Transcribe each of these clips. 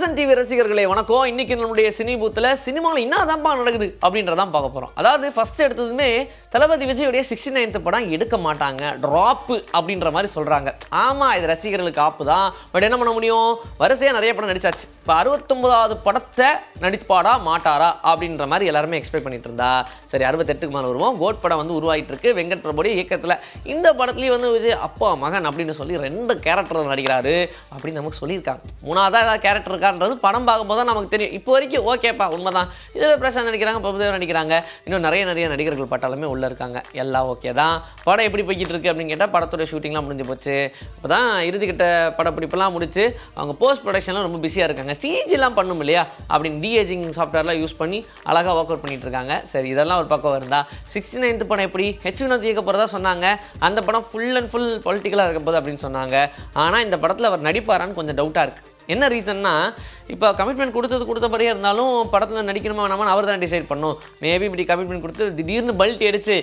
Vasanth TV ரசிகர்களே வணக்கம். இன்னைக்கு நம்மளுடைய சினி பூத்தில் சினிமாவில் என்னதான்ப்பா நடக்குது அப்படின்றதான் பார்க்க போகிறோம் அதாவது ஃபர்ஸ்ட் எடுத்ததுமே தளபதி விஜயுடைய சிக்ஸ்டி நைன்த் படம் எடுக்க மாட்டாங்க. ட்ராப்பு அப்படின்ற மாதிரி சொல்கிறாங்க ஆமாம் இது ரசிகர்களுக்கு ஆப்பு தான். பட் என்ன பண்ண முடியும்? வரிசையாக நிறைய படம் நடிச்சாச்சு. இப்போ அறுபத்தொம்பதாவது படத்தை நடிப்பாடா மாட்டாரா அப்படின்ற மாதிரி எல்லாருமே எக்ஸ்பெக்ட் பண்ணிட்டு இருந்தா. சரி அறுபத்தெட்டுக்கு மேலே வருவோம். கோட் படம் வந்து உருவாகிட்டு இருக்கு. வெங்கட் பிரபுடைய இயக்கத்தில் இந்த படத்துலேயும் வந்து விஜய் அப்பா மகன் அப்படின்னு சொல்லி ரெண்டு கேரக்டர் நடிக்கிறாரு அப்படின்னு நமக்கு சொல்லியிருக்காங்க. மூணாவதாக ஏதாவது கேரக்டர் இருக்கான்றது படம் பார்க்கும்போது தான் நமக்கு தெரியும். இப்போ வரைக்கும் ஓகேப்பா உண்மைதான். இதில் பிரசாந்த் நடிக்கிறாங்க பிரபுதேவ் நடிக்கிறாங்க. இன்னும் நிறைய நிறைய நடிகர்கள் பட்டாலுமே உள்ளே இருக்காங்க. எல்லாம் ஓகே தான். படம் எப்படி போய்கிட்டு இருக்கு அப்படின்னு கேட்டால் படத்தோட ஷூட்டிங்லாம் முடிஞ்சு போச்சு. இப்போ தான் இறுதிக்கிட்ட படப்பிடிப்பெல்லாம் முடிச்சு அவங்க போஸ்ட் ப்ரொடக்ஷன்லாம் ரொம்ப பிஸியாக இருக்காங்க. சிஜிலாம் பண்ணும் இல்லையா? அப்படின்னு டிஏஜிங் சாஃப்ட்வேர்லாம் யூஸ் பண்ணி அழகாக ஒர்க் அவுட் பண்ணிட்டு இருக்காங்க. சரி இதெல்லாம் ஒரு பக்கம் இருந்தால் சிக்ஸ்டி நைன்த் படம் எப்படி? ஹெச் வினோத் இயக்க போகிறதா சொன்னாங்க. அந்த படம் ஃபுல் அண்ட் ஃபுல் பொலிட்டிக்கலாக இருக்க போகுது அப்படின்னு சொன்னாங்க. ஆனால் இந்த படத்தில் அவர் நடிப்பாரான்னு கொஞ்சம் டவுட்டாக இருக்குது என்ன ரீசன்னா இப்போ கமிட்மெண்ட் கொடுத்தது கொடுத்த மாதிரியே இருந்தாலும் படத்தில் நடிக்கணுமா வேணாமான்னு அவர் தான் டிசைட் பண்ணும். மேபி இப்படி கமிட்மெண்ட் கொடுத்து திடீர்னு பல்ட்டி அடிச்சு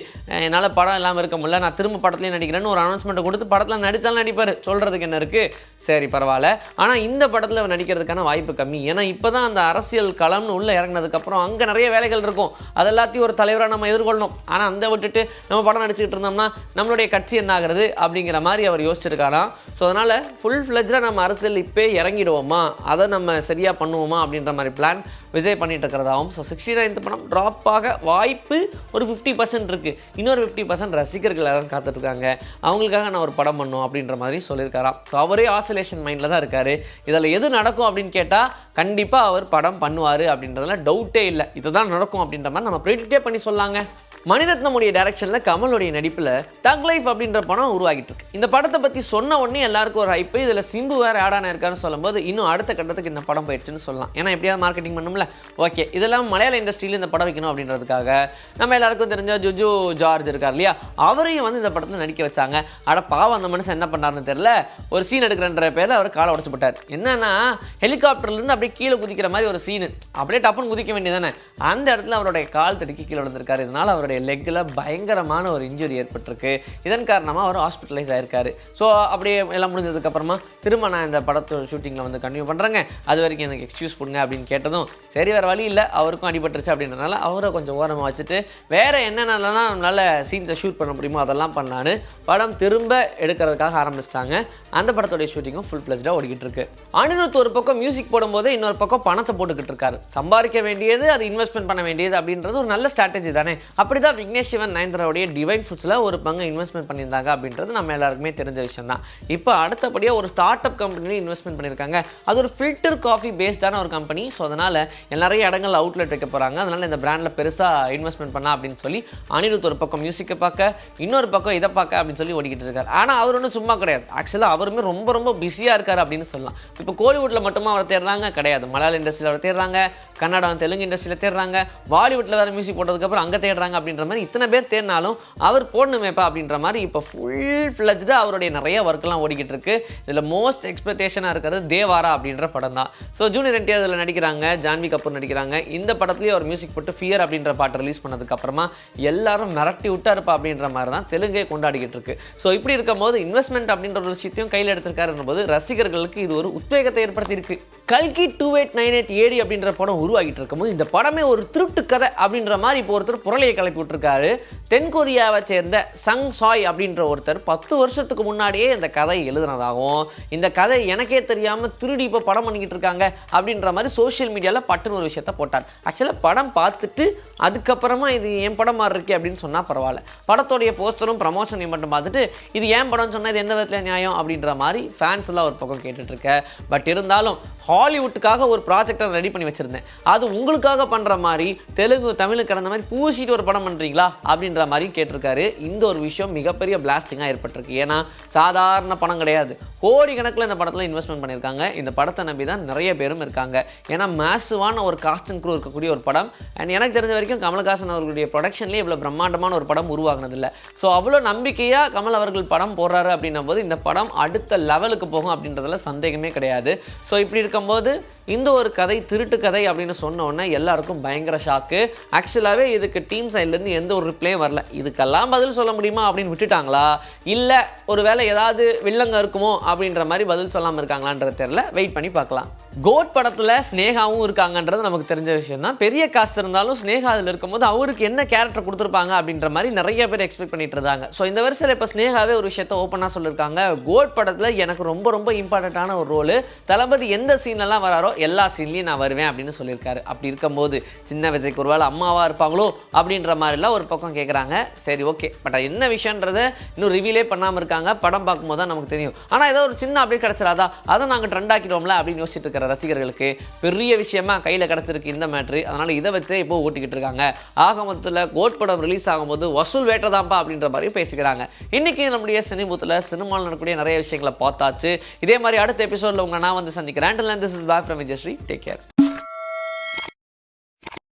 என்னால் படம் இல்லாமல் இருக்க முடியல நான் திரும்ப படத்துலேயே நடிக்கிறேன்னு ஒரு அனௌன்ஸ்மெண்ட்டை கொடுத்து படத்தில் நடித்தாலும் நடிப்பார். சொல்கிறதுக்கு என்ன இருக்குது சரி பரவாயில்ல. ஆனால் இந்த படத்தில் அவர் நடிக்கிறதுக்கான வாய்ப்பு கம்மி. ஏன்னா இப்போ தான் அந்த அரசியல் களம்னு உள்ளே இறங்கினதுக்கப்புறம் அங்கே நிறைய வேலைகள் இருக்கும். அது எல்லாத்தையும் ஒரு தலைவராக நம்ம எதிர்கொள்ளணும். ஆனால் அந்த விட்டுட்டு நம்ம படம் நடிச்சுக்கிட்டு இருந்தோம்னா நம்மளுடைய கட்சி என்ன ஆகிறது அப்படிங்கிற மாதிரி அவர் யோசிச்சிருக்காராம். ஸோ அதனால் ஃபுல் ஃப்ளெஜ்டாக நம்ம அரசியல் இப்போ இறங்கிடுவோமா? அதை நம்ம சரி சரியாக பண்ணுவோமா அப்படின்ற மாதிரி பிளான் விஜய் பண்ணிட்டு இருக்கிறதாகவும் ஸோ சிக்ஸ்டி நைன்த் படம் ட்ராப் ஆக வாய்ப்பு ஒரு ஃபிஃப்டி பர்சன்ட் இருக்குது இன்னொரு ஃபிஃப்டி பர்சன்ட் ரசிகர்கள் எல்லாரும் காத்துட்ருக்காங்க. அவங்களுக்காக நான் ஒரு படம் பண்ணும் அப்படின்ற மாதிரி சொல்லியிருக்காராம். ஸோ அவரே ஆசோலேஷன் மைண்டில் தான் இருக்காரு. இதில் எது நடக்கும் அப்படின்னு கேட்டால் கண்டிப்பாக அவர் படம் பண்ணுவார் அப்படின்றதுல டவுட்டே இல்லை. இதுதான் நடக்கும் அப்படின்ற மாதிரி நம்ம ப்ரிடிக்டே பண்ணி சொல்லாங்க. மணிரத்னமுடைய டேரக்ஷனில் கமலுடைய நடிப்பில் தக் லைஃப் அப்படின்ற படம் உருவாகிட்டு இருக்கு இந்த படத்தை பற்றி சொன்ன உடனே எல்லாருக்கும் ஒரு ஹைப்பு இதில் சிம்பு வேறு ஆடான இருக்கான்னு சொல்லும்போது இன்னும் அடுத்த கட்டத்துக்கு இந்த படம் போயிடுச்சுன்னு சொல்லலாம். ஏன்னா எப்படியாவது மார்க்கெட்டிங் பண்ணும்ல. ஓகே இதெல்லாம் மலையாள இண்டஸ்ட்ரியில் இந்த படம் வைக்கணும் அப்படின்றதுக்காக நம்ம எல்லாருக்கும் தெரிஞ்ச ஜுஜு ஜார்ஜ் இருக்கார் இல்லையா? அவரையும் வந்து இந்த படத்தில் நடிக்க வச்சாங்க. அட பாவம் அந்த மனுஷன் என்ன பண்ணாருன்னு தெரியல. ஒரு சீன் எடுக்கிறன்ற பேரில் அவர் காலை உடச்சு போட்டார். என்னன்னா ஹெலிகாப்டர்லேருந்து அப்படியே கீழே குதிக்கிற மாதிரி ஒரு சீனு அப்படியே டப்புன்னு குதிக்க வேண்டியதானே அந்த இடத்துல அவருடைய கால் தடுக்கி கீழே விழுந்திருக்காரு. இதனால் அவருடைய லெக்கில் பயங்கரமான ஒரு இன்ஜுரி ஏற்பட்டிருக்கு. இதன் காரணமாக அவர் ஹாஸ்பிட்டலைஸ் ஆயிருக்காரு. ஸோ அப்படியே எல்லாம் முடிஞ்சதுக்கப்புறமா திரும்ப நான் இந்த படத்தோட ஷூட்டிங்கில் வந்து கண்டினியூ பண்ணுறேங்க அது வரைக்கும் எனக்கு எக்ஸ்கியூஸ் கொடுங்க அப்படின்னு கேட்டதும் சரி வேறு வழி இல்லை அவருக்கும் அடிபட்டுருச்சு அப்படின்றனால அவரை கொஞ்சம் ஓரமாக வச்சுட்டு வேறு என்னென்னலாம் நம்மளால் சீன்ஸை ஷூட் பண்ண முடியுமோ அதெல்லாம் பண்ணலான்னு படம் திரும்ப எடுக்கிறதுக்காக ஆரம்பிச்சிட்டாங்க. அந்த படத்தோடைய ஷூட்டிங்கும் ஃபுல் ஃப்ளெஜ்டாக ஓடிக்கிட்டு இருக்கு. அனிருத் ஒரு பக்கம் மியூசிக் போடும்போது இன்னொரு பக்கம் பணத்தை போட்டுக்கிட்டு இருக்காரு. சம்பாதிக்க வேண்டியது அது இன்வெஸ்ட்மெண்ட் பண்ண வேண்டியது அப்படின்றது ஒரு நல்ல ஸ்ட்ராட்டஜி தானே. அப்படி தான் விக்னேஷ் சிவன் நயன்தராவுடைய டிவைன் ஃபுட்ஸில் ஒரு பங்கு இன்வெஸ்ட்மெண்ட் பண்ணியிருந்தாங்க அப்படின்றது நம்ம எல்லாருக்குமே தெரிஞ்ச விஷயம் தான் இப்போ அடுத்தபடியாக ஒரு ஸ்டார்ட் அப் கம்பெனியில் இன்வெஸ்ட்மெண்ட் பண்ணியிருக்காங்க. அது ஒரு ஃபில்டர் காஃபி காஃபி பேஸ்டான ஒரு கம்பெனி ஸோ அதனால் நிறைய இடங்கள் அவுட்லெட் வைக்க போகிறாங்க அதனால் இந்த பிராண்டில் பெருசாக இன்வெஸ்ட்மெண்ட் பண்ணா அப்படின்னு சொல்லி அனிருத் ஒரு பக்கம் மியூசிக்கை பார்க்க இன்னொரு பக்கம் இதை பார்க்க அப்படின்னு சொல்லி ஓடிக்கிட்டு இருக்காரு. ஆனால் அவர் ஒன்றும் சும்மா கிடையாது. ஆக்சுவலாக அவருமே ரொம்ப ரொம்ப பிஸியாக இருக்கார் அப்படின்னு சொல்லலாம். இப்போ கோலிவுட்டில் மட்டுமா அவரை தேடுறாங்க? கிடையாது. மலையாள இண்டஸ்ட்ரியில் அவரை தேடுறாங்க. கன்னடம் தெலுங்கு இண்டஸ்ட்ரியில் தேடுறாங்க. பாலிவுட்டில் வேறு மியூசிக் போட்டதுக்கப்புறம் அங்கே தேடுறாங்க அப்படின்ற மாதிரி இத்தனை பேர் தேடினாலும் அவர் போடணுமேப்பா அப்படின்ற மாதிரி இப்போ ஃபுல் ஃப்ளஜ்டாக அவருடைய நிறைய ஒர்க்லாம் ஓடிக்கிட்டு இருக்கு. இதில் மோஸ்ட் எக்ஸ்பெக்டேஷனாக இருக்கிறது தேவாரா அப்படின்ற படம் தான் ஸோ ஜூனியர் என்டிஆர் அதில் நடிக்கிறாங்க ஜான்வி கபூர் நடிக்கிறாங்க. இந்த படத்துலேயே அவர் மியூசிக் போட்டு ஃபியர் அப்படின்ற பாட்டு ரிலீஸ் பண்ணதுக்கு அப்புறமா எல்லாரும் மிரட்டி விட்டாருப்பா அப்படின்ற மாதிரி தான் தெலுங்கே கொண்டாடிக்கிட்டு இருக்கு. ஸோ இப்படி இருக்கும்போது இன்வெஸ்ட்மெண்ட் அப்படின்ற ஒரு விஷயத்தையும் கையில் எடுத்திருக்காருன்னும் போது ரசிகர்களுக்கு இது ஒரு உத்வேகத்தை ஏற்படுத்தியிருக்கு. கல்கி two eight nine eight AD அப்படின்ற படம் உருவாகிட்டு இருக்கும்போது இந்த படமே ஒரு திருட்டு கதை அப்படின்ற மாதிரி இப்போ ஒருத்தர் புரளையை கிளப்பி விட்டுருக்காரு. தென்கொரியாவை சேர்ந்த சங் சாய் அப்படின்ற ஒருத்தர் பத்து வருஷத்துக்கு முன்னாடியே இந்த கதை எழுதுனதாகவும் இந்த கதை எனக்கே தெரியாமல் திருடி இப்போ படம் பண்ணிக்கிட்டு இருக்காங்க அப்படின்ற மாதிரி சோஷியல் மீடியாவில் பட்டுன்னு ஒரு விஷயத்த போட்டார். ஆக்சுவலாக படம் பார்த்துட்டு அதுக்கப்புறமா இது என் படம் மாதிரி இருக்கே அப்படின்னு சொன்னால் பரவாயில்ல. படத்தோடைய போஸ்டரும் ப்ரமோஷனையும் மட்டும் பார்த்துட்டு இது ஏன் படம்னு சொன்னால் இது எந்த விதத்தில் நியாயம் அப்படின்ற மாதிரி ஃபேன்ஸ் எல்லாம் ஒரு பக்கம் கேட்டுட்ருக்க. பட் இருந்தாலும் ஹாலிவுட்டுக்காக ஒரு ப்ராஜெக்டை ரெடி பண்ணி வச்சுருந்தேன். அது உங்களுக்காக பண்ணுற மாதிரி தெலுங்கு தமிழ் கடந்த மாதிரி பூசிட்டு ஒரு படம் பண்ணுறீங்களா அப்படின்ற மாதிரி கேட்டிருக்காரு. இந்த ஒரு விஷயம் மிகப்பெரிய பிளாஸ்டிங்காக ஏற்பட்டிருக்கு. ஏன்னா சாதாரண படம் கிடையாது. கோடிக்கணக்கில் இந்த படத்தில் இன்வெஸ்ட்மெண்ட் பண்ணியிருக்காங்க. இந்த படத்தை நம்பி தான் நிறைய பேரும் இருக்காங்க. ஏன்னா மேசுவான ஒரு காஸ்ட் அண்ட் க்ரூ இருக்கக்கூடிய ஒரு படம். அண்ட் எனக்கு தெரிஞ்ச வரைக்கும் கமல்ஹாசன் அவர்களுடைய ப்ரொடக்ஷன்லேயே இவ்வளோ பிரம்மாண்டமான ஒரு படம் உருவாகினதில்லை. ஸோ அவ்வளோ நம்பிக்கையாக கமல் அவர்கள் படம் போடுறாரு அப்படின்னும் போது இந்த படம் அடுத்த லெவலுக்கு போகும் அப்படின்றதுல சந்தேகமே கிடையாது. ஸோ இப்படி இருக்கும்போது இந்த ஒரு கதை திருட்டு கதை அப்படின்னு சொன்ன உடனே எல்லாருக்கும் பயங்கர ஷாக்கு ஆக்சுவலாகவே இதுக்கு டீம் சைட்லேருந்து எந்த ஒரு ரிப்ளையும் வரல. இதுக்கெல்லாம் பதில் சொல்ல முடியுமா அப்படின்னு விட்டுட்டாங்களா? இல்லை ஒரு வேளை ஏதாவது வில்லங்க இருக்குமோ அப்படின்ற மாதிரி பதில் சொல்லாமல் இருக்காங்களான்றது தெரியல. வெயிட் பண்ணி பார்க்கலாம். கோட் படத்தில் ஸ்னேகாவும் இருக்காங்கன்றது நமக்கு தெரிஞ்ச விஷயம் தான் பெரிய காசு இருந்தாலும் ஸ்னேகா அதில் இருக்கும்போது அவருக்கு என்ன கேரக்டர் கொடுத்துருப்பாங்க அப்படின்ற மாதிரி நிறைய பேர் எக்ஸ்பெக்ட் பண்ணிட்டு இருந்தாங்க. ஸோ இந்த வருஷத்தில் இப்போ ஸ்னேகாவே ஒரு விஷயத்த ஓப்பனாக சொல்லியிருக்காங்க கோட் படத்தில் எனக்கு ரொம்ப ரொம்ப இம்பார்ட்டண்ட்டான ஒரு ரோல் தளபதி எந்த சீன்லாம் வராரோ எல்லா சீன்லையும் நான் வருவேன் அப்படின்னு சொல்லியிருக்காரு. அப்படி இருக்கும்போது சின்ன விஜய்க்கு ஒருவேளை அம்மாவாக இருப்பாங்களோ அப்படின்ற மாதிரிலாம் ஒரு பக்கம் கேட்குறாங்க சரி ஓகே பட் என்ன விஷயன்றதை இன்னும் ரிவீலே பண்ணாமல் இருக்காங்க. படம் பார்க்கும்போது தான் நமக்கு தெரியும். ஆனால் ஏதோ ஒரு சின்ன அப்டேட் கிடச்சிடாதா அதை நாங்கள் ட்ரெண்ட் ஆக்கிடுவோம்ல அப்படின்னு யோசிச்சுட்டு இருக்கிற ரசிகர்களுக்கு பெரிய விஷயமா கையில் கிடச்சிருக்கு இந்த மேட்ரு அதனால் இதை வச்சே இப்போ ஓட்டிக்கிட்டு இருக்காங்க. ஆக மொத்தத்தில் கோட் படம் ரிலீஸ் ஆகும்போது வசூல் வேட்டதாம்பா அப்படின்ற மாதிரி பேசிக்கிறாங்க. இன்னைக்கு நம்முடைய சினிமூத்தில் சினிமாவில் நடக்கக்கூடிய நிறைய விஷயங்களை பார்த்தாச்சு. இதே மாதிரி அடுத்த எபிசோடில் உங்கள் நான் வந்து சந்திக்கிறேன். This is back from Vijayashree take care